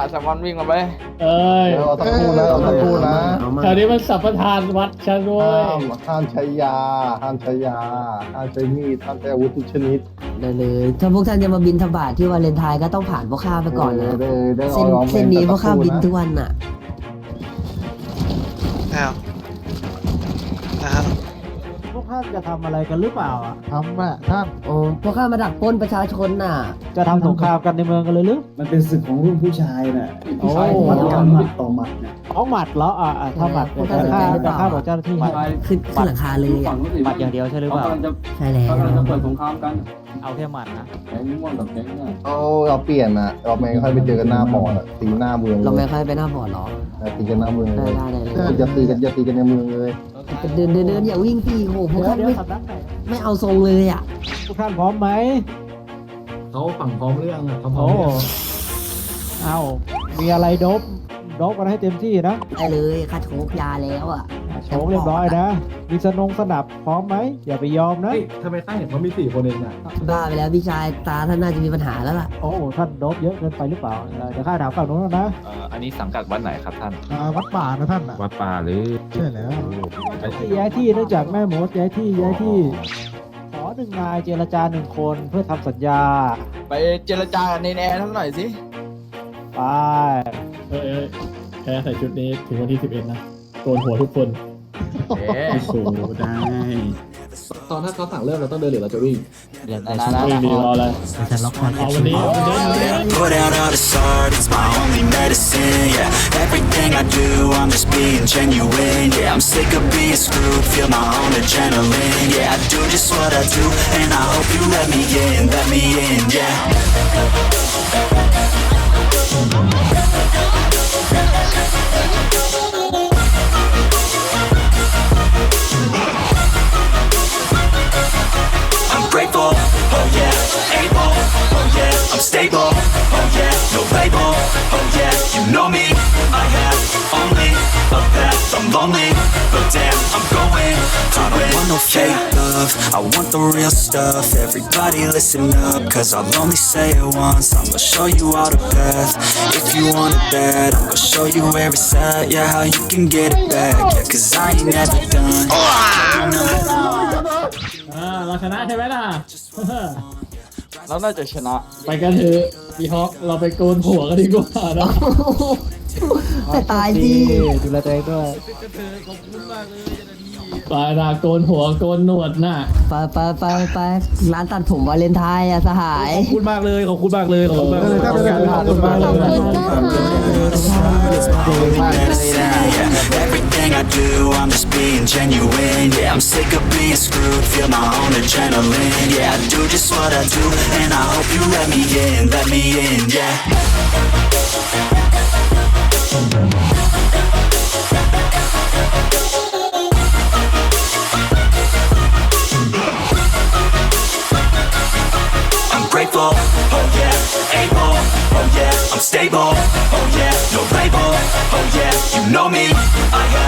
อนวิ่งมาไปเอ้ยเดี๋ยวเอาตะพูนะเอาตะพูนะแถวนี้มันสัพพทานวัดฉันด้วห้ายมห้ามใช้ยา ห้ามใช้ยา ห้ามใช้มีดห้ามใช้อาวุธทุกชนิดได้เลย ถ้าพวกท่านจะมาบินทบาทที่วาเลนไทน์ก็ต้องผ่านพวกข้าไปก่อนนะเด้อเด้อเส้นอาร้องพลงเส้นนี้พแต่วกข้าตะบินนะทุกวันน่ะ อ้าวอ้าวพวก ท่านจะทำอะไรกันหรือเปล่าอะทำอะท่านโอ้พวกข้ามาดักปล้นประชาชนน่ะ จะทำสงครามกันในเมืองกันเลยหรือ มันเป็นศึกของรุ่นผู้ชายน่ะโอ้วัดกันหมัดต่อหมัดน่ะเอาหมัดเหรออะอะถ้าหมัดพวกจะท่านสนใจฆ่าหรือเปจะล่าฆ่าบอกเจ้าหน้าที่ให้ขึ้นขึ้นหลังคาเลยอะหมัดอย่างเดียวใช่หรือเปล่า ใช่แล้วเอาแค่หมัดนะเอาเราเปลี่ยนอะเราไม่ค่อยไปเจอกันหน้าปอดอะตีหน้าเมืองเราเลไม่ยค่อยไปหน้าบ่อหรอเออตีกันหน้าเมืองเลได้ยได้ได้เลยอย่าตีกันอย่าตีกันในเมืองเลย เดินเดินเดินอย่าวิ่งพี่โหพวกเดี๋ยวท่านเดี๋ยวไม่สำนักไหนไม่เอาทรงเลยอะพวกท่านพร้อมไหมเขาฝั่งพร้อมเรื่องอะเขาพร้อโอ้มเรื่องเอามีอะไรโดบ โดบกันให้เต็มที่นะได้เลยข้าโชกยาแล้วอะโชว์เรียบร้อยนะ มีสนงสนับพร้อมไหมอย่าไปยอมนะ เฮ้ยทำไมใต้เห็นเขามีสี่คนเองอะบ้าไปแล้วพี่ชายตาท่านน่าจะมีปัญหาแล้วล่ะโอ้ท่านโดบเยอะเกินไปหรือเปล่าเออเดี๋ยวข้าถามฝั่งโน้นนะอันนี้สังกัดวัดไหนครับท่าน อ่าวัดป่านะท่านอะวัดป่าหรือใช่แล้วย้ายที่เนื่องจากแม่มดย้ายที่ย้ายที่ ขอหนึ่งนายเจรจาหนึ่งคนเพื่อทำสัญญา ไปเจรจากับเนนแอร์ทั้งหน่อยสิ ไป เอ้ยเอ้ยแพ้ใส่ชุดนี้ถึงวันที่11นะโกนหัวทุกคนเอ๊ะโอ้ได้ตอนถ้าเขาสั่งเริ่มเราต้องเดินหรือเราจะวิ่งไม่มีรออะไรฉันล็อกคอเอาวันนี้เอาวันนี้เอาวันนี้ Put out all the art, it's my only medicine, yeah Everything I do, I'm just being genuine, yeah I'm sick of being screwed, feel my own adrenaline, yeah I do just what I do, and I hope you let me in, let me in, yeah lonely, but damn, I'm going to I don't want no fake love, I want the real stuff, everybody listen up, cause I'll only say it once, I'm gonna show you all the path, if you want it bad, I'm gonna show you where it's at, yeah, how you can get it back, yeah, cause I ain't never done, no, อ่าเราชนะใช่ไหมล่ะ เราน่าจะชนะ ไปกันเถอะพี่ฮอกเราไปโกนหัวกันดีกว่านะ แต่ตายสิดูแลตัวเองด้วยไปนะโกนหัวโกนหนวดน่ะไปไปไปไปร้านตัดผมวาเลนไทน์อะสหายขอบคุณมากเลยขอบคุณมากเลยขอบคุณมากเลยขอบคุณมากเลย Yeah, everything I do, I'm just being genuine. Yeah, I'm sick of being screwed, feel my own adrenaline. Yeah, I do just what I do, and I hope you let me in, let me in, yeah. I'm oh yeah, able, oh yeah, I'm stable, oh yeah, no label, oh yeah, you know me, I have